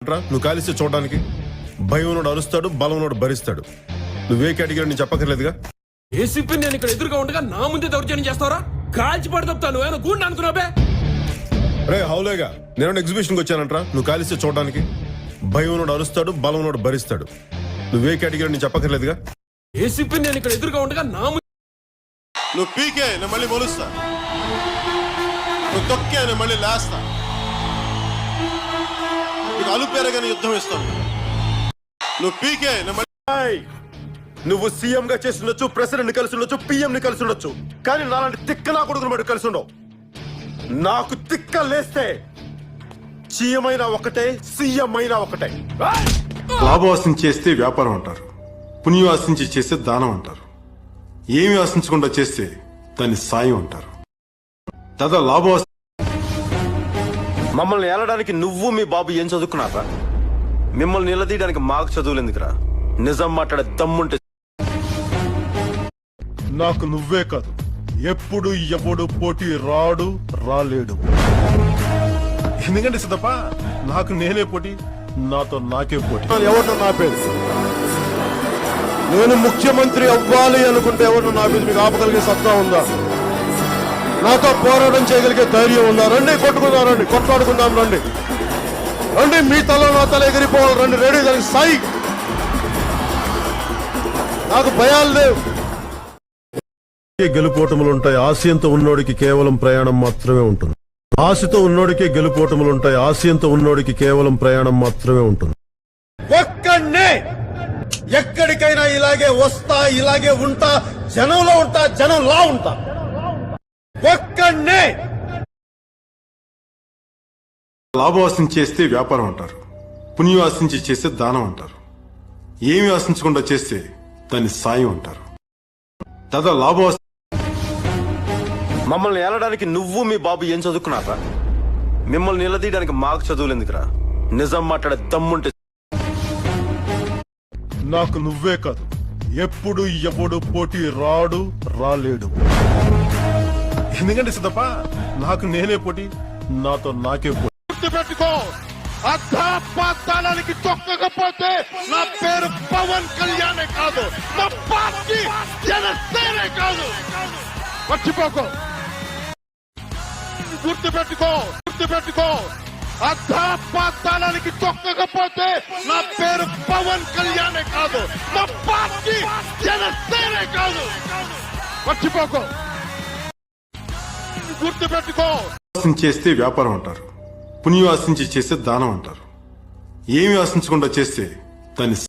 రా, నువ్వు కాలిస్తే చూడడానికి. భయం ఉన్నోడు అరుస్తాడు బలం ఉన్నోడు భరిస్తాడు. నువ్వే కేటగిరీ నేను చెప్పక్కర్లేదుగా. ఏసీపీ నేను ఇక్కడ ఎదురుగా ఉండగా నా ముందే దౌర్జన్యం చేస్తావరా? కాల్చి పడతాను నువ్వేనా గూండి అనుకున్నావే రే హౌలేగా నేను ఎగ్జిబిషన్కి వచ్చానంట్రా? నువ్వు కాలిస్తే చూడడానికి. భయం ఉన్నోడు అరుస్తాడు బలం ఉన్నోడు భరిస్తాడు. నువ్వే కేటగిరీ నేను చెప్పక్కర్లేదుగా. ఏసీపీ నేను ఇక్కడ ఎదురుగా ఉండగా నా ముందే నువ్వు పీకే నేను మళ్ళీ మొలుస్తా. నువ్వు తొక్కే నేను మళ్ళీ లేస్తా. నీకు అలుపేరగానే యుద్ధం ఇస్తాను నువ్వు పీకే! నువ్వు సీఎం గా చేసి ఉండొచ్చు ప్రెసిడెంట్ కలిసి ఉండొచ్చు పిఎం ని కలిసి ఉండొచ్చు కానీ నాలాంటి తిక్క నా కొడుకుని మటు కలిసి ఉండవు నాకు తిక్క లేస్తే సీఎం అయినా ఒకటే సీఎం అయినా ఒకటే. లాభం ఆశించి చేస్తే వ్యాపారం అంటారు పుణ్యం ఆశించి చేస్తే దానం అంటారు ఏమి ఆశించకుండా చేస్తే దాన్ని సాయం అంటారు. దాదా లాభం మమ్మల్ని ఏలడానికి నువ్వు మీ బాబు ఏం చదువుకున్నారా మిమ్మల్ని నిలదీయడానికి మాకు చదువులు ఎందుకురా నిజం మాట్లాడే దమ్ముంటే నాకు నువ్వే కాదు ఎప్పుడు ఎవడు పోటీ రాడు రాలేడు. ఎందుకంటే సిద్ధప్ప నాకు నేనే పోటీ నాతో నాకే పోటీ. ఎవరినో నాపేది నేను ముఖ్యమంత్రి అవ్వాలి అనుకుంటే ఎవరినో నాపేది మీకు ఆపగలిగే సత్తా ఉందా? నాతో పోరాటం చేయగలిగే ధైర్యం ఉందా రండి కొట్టుకుందాం రండి కొట్లాడుకుందాం రండి. రండి మీ తల నా తల ఎగిరిపోవాలి. రండి రెడీ దానికి సాయి. నాకు భయాలు లేవు. గెలుపోటములు ఉంటాయి? ఆశయంతో ఉన్నోడికి కేవలం ప్రయాణం మాత్రమే ఉంటుంది. ఆశతో ఉన్నోడికే గెలుపోటములు ఉంటాయి. ఆశయంతో ఉన్నోడికి కేవలం ప్రయాణం మాత్రమే ఉంటుంది. ఒక్కడే ఎక్కడికైనా ఇలాగే వస్తా ఇలాగే ఉంటా జనంలో ఉంటా జనంలా ఉంటా ఒక్కడే లాభం ఆశించి చేస్తే వ్యాపారం అంటారు. పుణ్యం ఆశించి చేస్తే దానం అంటారు. ఏమి ఆశించకుండా చేస్తే దాన్ని సాయం అంటారు. దాదా లాభం ఆశ- మమ్మల్ని ఏలడానికి నువ్వు మీ బాబు ఏం చదువుకున్నారా మిమ్మల్ని నిలదీయడానికి మాకు చదువులు ఎందుకురా? నిజం మాట్లాడే దమ్ముంటే నాకు నువ్వే కాదు. ఎప్పుడు ఎవడు పోటీ రాడు రాలేడు. ఎందుకంటే సిద్ధప్ప నాకు నేనే పోటీ నాతో నాకే పోటీ. గుర్తుపెట్టుకో అధాపాతాళానికి తొక్కకపోతే నా పేరు పవన్ కళ్యాణే కాదు. నా పార్టీ జనసేనే కాదు. మర్చిపోకో. గుర్తుపెట్టుకో గుర్తుపెట్టుకో. అధాపాతాళానికి తొక్కకపోతే నా పేరు పవన్ కళ్యాణే కాదు. నా పార్టీ జనసేనే కాదు. మర్చిపోకో. గుర్తుపెట్టుకో. ఆశించి చేస్తే వ్యాపారం అంటారు. పుణ్యం ఆశించి చేస్తే దానం అంటారు. ఏమి ఆశించకుండా చేస్తే దాన్ని